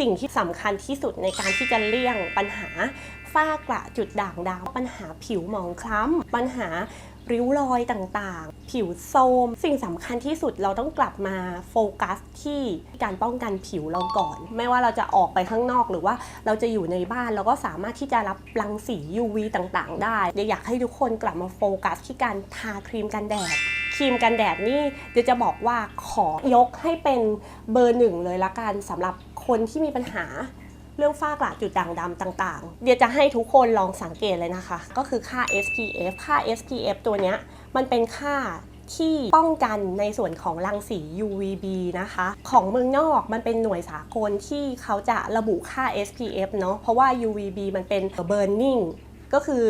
สิ่งที่สำคัญที่สุดในการที่จะเลี่ยงปัญหาฝ้ากระจุดด่างดำปัญหาผิวหมองคล้ำปัญหาริ้วรอยต่างๆ ผิวโทมสิ่งสำคัญที่สุดเราต้องกลับมาโฟกัสที่การป้องกันผิวเราก่อน ไม่ว่าเราจะออกไปข้างนอกหรือว่าเราจะอยู่ในบ้านเราก็สามารถที่จะรับรังสี UV ต่างๆ ได้เดี๋ยวอยากให้ทุกคนกลับมาโฟกัสที่การทาครีมกันแดดครีมกันแดดนี่เดี๋ยวจะบอกว่าขอยกให้เป็นเบอร์หนึ่งเลยละกันสำหรับ คนที่มีปัญหาเรื่องฝ้ากระจุดด่างดำต่างๆ เดี๋ยวจะให้ทุกคนลองสังเกตเลยนะคะ ก็คือค่า SPF ค่า SPF ตัวเนี้ยมันเป็นค่าที่ป้องกันในส่วนของรังสี UVB นะคะ ของเมืองนอกมันเป็นหน่วยสากลที่เขาจะระบุค่า SPF เนาะเพราะว่า UVB มันเป็น burning ก็คือ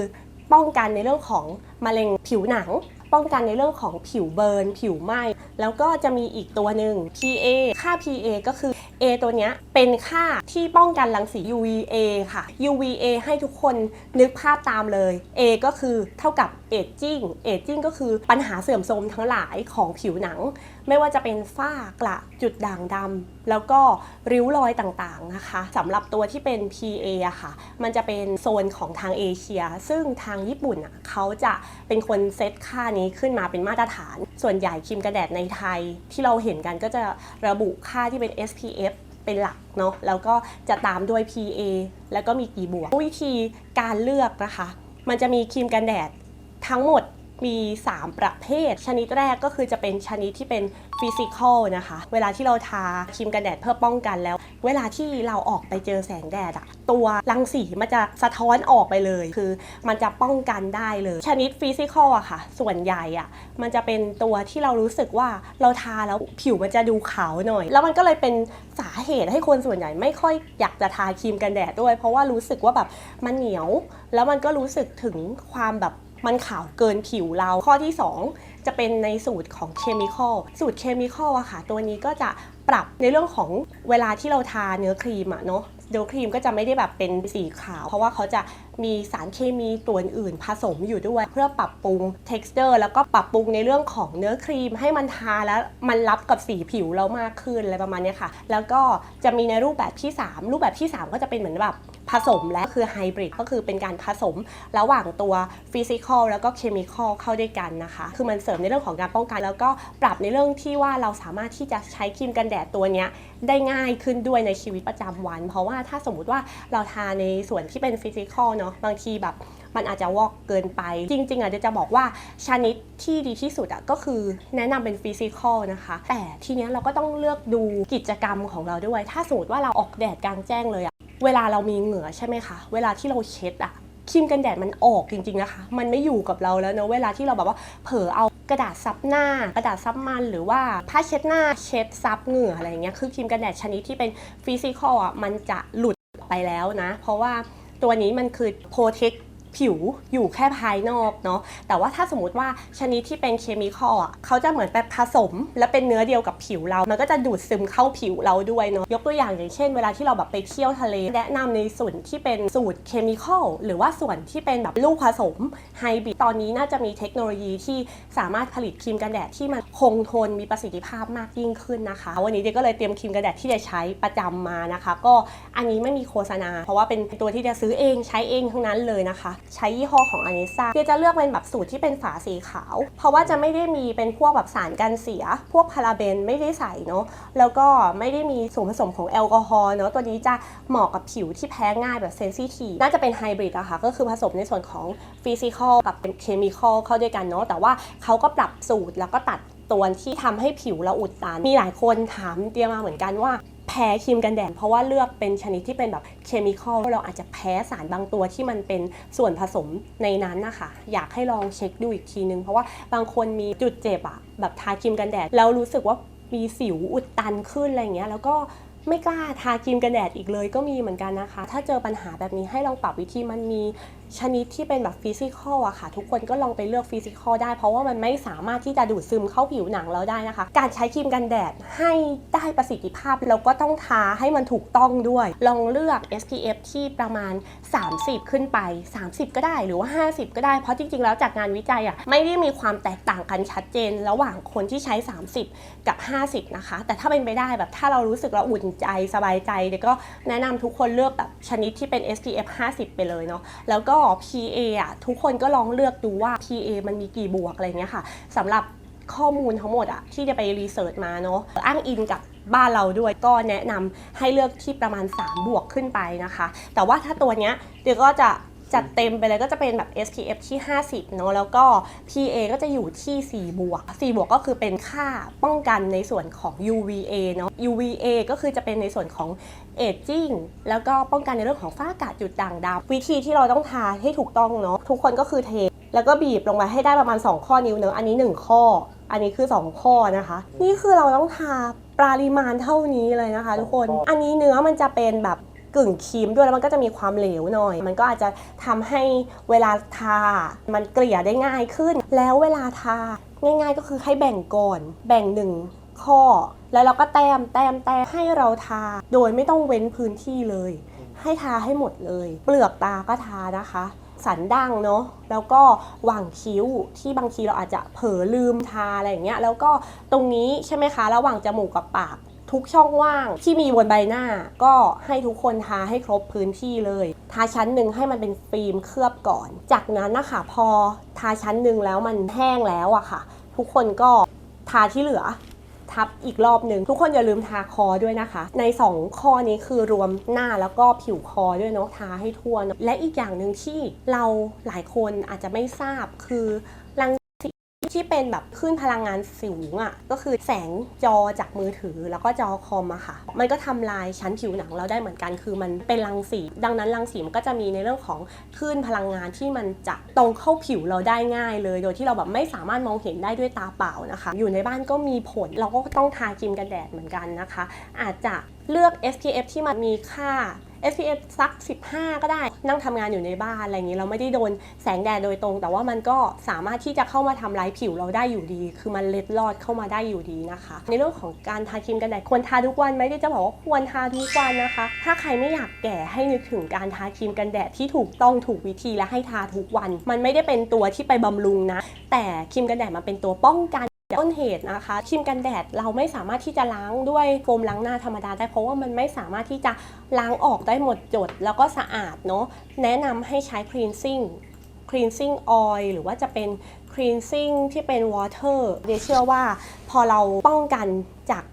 ป้องกันในเรื่องของมะเร็งผิวหนัง ป้องกันในเรื่องของผิวเบิร์น ผิวไหม้ แล้วก็จะมีอีกตัวหนึ่ง PA ค่า PA ก็คือ A ตัวเนี้ยเป็นค่าที่ป้องกันรังสี UVA ค่ะ UVA ให้ทุกคนนึกภาพตามเลย A ก็คือเท่ากับ aging aging ก็คือปัญหาเสื่อมโทรมทั้งหลายของผิวหนัง ไม่ว่าจะเป็นฝ้ากระจุดด่างดำแล้วก็ริ้วรอยต่างๆนะคะสำหรับตัวที่เป็น PA อะค่ะ มันจะเป็นโซนของทางเอเชีย ซึ่งทางญี่ปุ่นอะเขาจะเป็นคนเซตค่านี้ขึ้นมาเป็นมาตรฐาน ส่วนใหญ่ครีมกันแดดในไทยที่เราเห็นกันก็จะระบุค่าที่เป็น SPF เป็นหลักเนาะแล้วก็จะตามด้วย PA แล้วก็มีกี่บวก วิธีการเลือกนะคะ มันจะมีครีมกันแดดทั้งหมด มี 3 ประเภท ชนิดแรกก็คือจะเป็นชนิดที่เป็นฟิสิกอลนะคะ เวลาที่เราทาครีมกันแดดเพื่อป้องกันแล้ว เวลาที่เราออกไปเจอแสงแดดอะตัวรังสีมันจะสะท้อนออกไปเลย คือมันจะป้องกันได้เลย ชนิดฟิสิกอลอะค่ะ ส่วนใหญ่อะมันจะเป็นตัวที่เรารู้สึกว่าเราทาแล้วผิวมันจะดูขาวหน่อย แล้วมันก็เลยเป็นสาเหตุให้คนส่วนใหญ่ไม่ค่อยอยากจะทาครีมกันแดดด้วย เพราะว่ารู้สึกว่าแบบมันเหนียว แล้วมันก็รู้สึกถึงความแบบ มันขาวเกินผิวเรา ข้อที่ 2 จะเป็นในสูตรของเคมีคอลสูตรเคมีคอลอะค่ะ ตัวนี้ก็จะ ปรับในเรื่องของเวลาที่เราทาเนื้อครีมอะเนาะเดี๋ยวครีมก็จะไม่ได้แบบเป็นสีขาว เพราะว่าเขาจะมีสารเคมีตัวอื่นผสมอยู่ด้วย เพื่อปรับปรุง texture แล้วก็ปรับปรุงในเรื่องของเนื้อครีม ให้มันทาแล้วมันรับกับสีผิวเรามากขึ้นอะไรประมาณนี้ค่ะ แล้วก็จะมีในรูปแบบที่ 3 รูปแบบที่ 3 ก็จะเป็นเหมือนแบบผสมและคือไฮบริดก็คือเป็นการผสมระหว่างตัวฟิสิกอลแล้วก็เคมีคอลเข้าด้วยกันนะคะ คือมันเสริมในเรื่องของการป้องกัน แล้วก็ปรับในเรื่องที่ว่าเราสามารถที่จะใช้ครีมกันแดดตัวเนี้ยได้ง่ายขึ้นด้วยในชีวิตประจำวัน เพราะว่าถ้าสมมุติว่าเราทาในส่วนที่เป็นฟิสิกอลเนาะบางทีแบบมันอาจจะวอกเกินไป จริง ๆอะจะบอกว่าชนิดที่ดีที่สุดอะก็คือแนะนำเป็นฟิสิกอลนะคะ แต่ทีเนี้ยเราก็ต้องเลือกดูกิจกรรมของเราด้วย ถ้าสมมติว่าเราออกแดดกลางแจ้งเลยอะเวลาเรามีเหงื่อใช่ไหมคะ เวลาที่เราเช็ดอะ ครีมกันแดดมันออกจริงๆนะคะ มันไม่อยู่กับเราแล้วเนอะเวลาที่เราแบบว่าเผลอเอากระดาษซับหน้า กระดาษซับมันหรือว่าผ้าเช็ดหน้าเช็ดซับเหงื่ออะไรเงี้ยคือครีมกันแดดชนิดที่เป็นฟิสิกอลอะมันจะหลุดไปแล้วนะ เพราะว่าตัวนี้มันคือโปรเทค ผิวอยู่แค่ภายนอกเนาะแต่ว่าถ้าสมมติว่าชนิดที่เป็นเคมีคอลอะเขาจะเหมือนแบบผสม และเป็นเนื้อเดียวกับผิวเรา มันก็จะดูดซึมเข้าผิวเราด้วยเนาะยกตัวอย่างอย่างเช่น เวลาที่เราแบบไปเที่ยวทะเลแนะนำในส่วนที่เป็นสูตรเคมีคอลหรือว่าส่วนที่เป็นแบบลูกผสมไฮบริดตอนนี้น่าจะมีเทคโนโลยีที่สามารถผลิตครีมกันแดดที่มันคงทนมีประสิทธิภาพมากยิ่งขึ้นนะคะ วันนี้เดก็เลยเตรียมครีมกันแดดที่จะใช้ประจำมานะคะ ก็อันนี้ไม่มีโฆษณา เพราะว่าเป็นตัวที่จะซื้อเองใช้เองทั้งนั้นเลยนะคะใช้ยี่ห้อของอเนซ่าเดยจะเลือกเป็นแบบสูตรที่เป็นฝาสีขาว เพราะว่าจะไม่ได้มีเป็นพวกแบบสารกันเสีย พวกพาราเบนไม่ได้ใส่เนาะแล้วก็ไม่ได้มีส่วนผสมของแอลกอฮอล์เนาะตัวนี้จะเหมาะกับผิวที่แพ้ง่ายแบบเซนซิทีฟน่าจะเป็นไฮบริดอะค่ะก็คือผสมในส่วนของฟิสิกอลกับเป็นเคมีคอลเข้าด้วยกันเนาะแต่ว่าเขาก็ปรับสูตรแล้วก็ตัดตัวที่ทำให้ผิวเราอุดตันมีหลายคนถามเตียมาเหมือนกันว่า แพ้ครีมกันแดดเพราะว่าเลือกเป็นชนิดที่เป็นแบบเคมีคอลเราอาจจะแพ้สารบางตัวที่มันเป็นส่วนผสมในนั้นนะคะอยากให้ลองเช็คดูอีกทีนึง เพราะว่าบางคนมีจุดเจ็บอะแบบทาครีมกันแดดแล้วรู้สึกว่ามีสิวอุดตันขึ้นอะไรเงี้ยแล้วก็ไม่กล้าทาครีมกันแดดอีกเลยก็มีเหมือนกันนะคะ ถ้าเจอปัญหาแบบนี้ให้ลองปรับวิธีมันมี ชนิดที่เป็นแบบฟิสิกอลอะค่ะ ทุกคนก็ลองไปเลือกฟิสิกอลได้ เพราะว่ามันไม่สามารถที่จะดูดซึมเข้าผิวหนังเราได้นะคะ การใช้ครีมกันแดดให้ได้ประสิทธิภาพเราก็ต้องทาให้มันถูกต้องด้วย ลองเลือก SPF ที่ประมาณ 30 ขึ้นไป 30 ก็ได้หรือว่า 50 ก็ได้ เพราะจริงๆ แล้วจากงานวิจัยอะไม่ได้มีความแตกต่างกันชัดเจน ระหว่างคนที่ใช้ 30 กับ 50 นะคะ แต่ถ้าเป็นไปได้แบบถ้าเรารู้สึกเราอุ่นใจสบายใจเดี๋ยวก็แนะนำทุกคนเลือกแบบชนิดที่เป็น SPF 50 ไปเลยเนาะแล้วก็ PA อะทุกคนก็ลองเลือกดูว่า PA มันมีกี่บวกอะไรเงี้ยค่ะสำหรับข้อมูลทั้งหมดอะที่จะไปรีเสิร์ชมาเนาะอ้างอิงกับบ้านเราด้วยก็แนะนำให้เลือกที่ประมาณ 3 บวกขึ้นไปนะคะ แต่ว่าถ้าตัวเนี้ยเดี๋ยวก็จะ จัดเต็มไปเลยก็จะเป็นแบบ SPF ที่ 50 เนอะแล้วก็ PA ก็จะอยู่ที่ 4 บวก 4 บวกก็คือเป็นค่าป้องกันในส่วนของ UVA เนอะ UVA ก็คือจะเป็นในส่วนของ aging แล้วก็ป้องกันในเรื่องของฝ้ากระจุดด่างดำวิธีที่เราต้องทาให้ถูกต้องเนาะทุกคนก็คือเท แล้วก็บีบลงมาให้ได้ประมาณ 2 ข้อนิ้วเนอะอันนี้ 1 ข้อ อันนี้คือ 2 ข้อนะคะ นี่คือเราต้องทาปริมาณเท่านี้เลยนะคะ ทุกคน อันนี้เนื้อมันจะเป็นแบบ กึ่งครีมด้วยแล้วมันก็จะมีความเหลวหน่อย มันก็อาจจะทำให้เวลาทา มันเกลี่ยได้ง่ายขึ้น แล้วเวลาทาง่าย ๆ ก็คือให้แบ่งก่อน แบ่งหนึ่งข้อ แล้วเราก็แต้มแต้มแต้มให้เราทา โดยไม่ต้องเว้นพื้นที่เลย ให้ทาให้หมดเลย เปลือกตาก็ทานะคะ สันดั้งเนาะแล้วก็หว่างคิ้วที่บางทีเราอาจจะเผลอลืมทาอะไรอย่างเงี้ยแล้วก็ตรงนี้ใช่ไหมคะ ระหว่างจมูกกับปาก ทุกช่องว่างที่มีบนใบหน้า ก็ให้ทุกคนทาให้ครบพื้นที่เลย ทาชั้นหนึ่งให้มันเป็นฟิล์มเคลือบก่อน จากนั้นนะคะพอทาชั้นหนึ่งแล้วมันแห้งแล้วอะค่ะ ทุกคนก็ทาที่เหลือทับอีกรอบหนึ่งทุกคนอย่าลืมทาคอด้วยนะคะ ใน 2 ข้อนี้คือรวมหน้าแล้วก็ผิวคอด้วยเนาะทาให้ทั่วเนอะและอีกอย่างหนึ่งที่เราหลายคนอาจจะไม่ทราบคือ ที่เป็นแบบขึ้นพลังงานสูงอะ่ะก็คือแสงจอจากมือถือแล้วก็จอคอมอะค่ะ มันก็ทำลายชั้นผิวหนังเราได้เหมือนกัน คือมันเป็นรังสี ดังนั้นรังสีมันก็จะมีในเรื่องของคลื่นพลังงานที่มันจะตรงเข้าผิวเราได้ง่ายเลย โดยที่เราแบบไม่สามารถมองเห็นได้ด้วยตาเปล่านะคะ อยู่ในบ้านก็มีผลเราก็ต้องทาครีมกันแดดเหมือนกันนะคะ อาจจะเลือก SPF ที่มันมีค่า SPF สัก 15 ก็ได้ นั่งทำงานอยู่ในบ้านอะไรอย่างนี้เราไม่ได้โดนแสงแดดโดยตรง แต่ว่ามันก็สามารถที่จะเข้ามาทำร้ายผิวเราได้อยู่ดี คือมันเล็ดลอดเข้ามาได้อยู่ดีนะคะ ในเรื่องของการทาครีมกันแดดควรทาทุกวันไหม่ได้จะบอกว่าควรทาทุกวันนะคะ ถ้าใครไม่อยากแก่ให้นึกถึงการทาครีมกันแดดที่ถูกต้องถูกวิธีและให้ทาทุกวัน มันไม่ได้เป็นตัวที่ไปบำรุงนะ แต่ครีมกันแดดมันเป็นตัวป้องกัน ต้นเหตุนะคะครีมกันแดดเราไม่สามารถที่จะล้างด้วยโฟมล้างหน้าธรรมดาได้เพราะว่ามันไม่สามารถที่จะล้างออกได้หมดจด แล้วก็สะอาดเนาะแนะนำให้ใช้ cleansing cleansing oil หรือว่าจะเป็น cleansing ที่เป็น water เดยวเชื่อว่าพอเราป้องกันจาก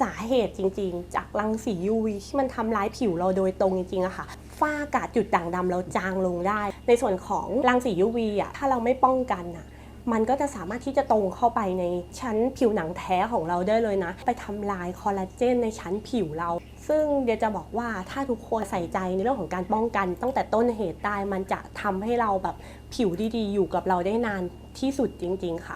สาเหตุจริงๆ จากรังสี UV ที่มันทำร้ายผิวเราโดยตรงจริงๆอะค่ะฝ้ากระจุดด่างดำเราจางลงได้ ในส่วนของรังสี UV อะถ้าเราไม่ป้องกันอะ มันก็จะสามารถที่จะตรงเข้าไปในชั้นผิวหนังแท้ของเราได้เลยนะ ไปทำลายคอลลาเจนในชั้นผิวเราซึ่งเดี๋ยวจะบอกว่าถ้าทุกคนใส่ใจในเรื่องของการป้องกัน ตั้งแต่ต้นเหตุได้มันจะทำให้เราแบบผิวดีๆ อยู่กับเราได้นานที่สุดจริง ๆ ค่ะ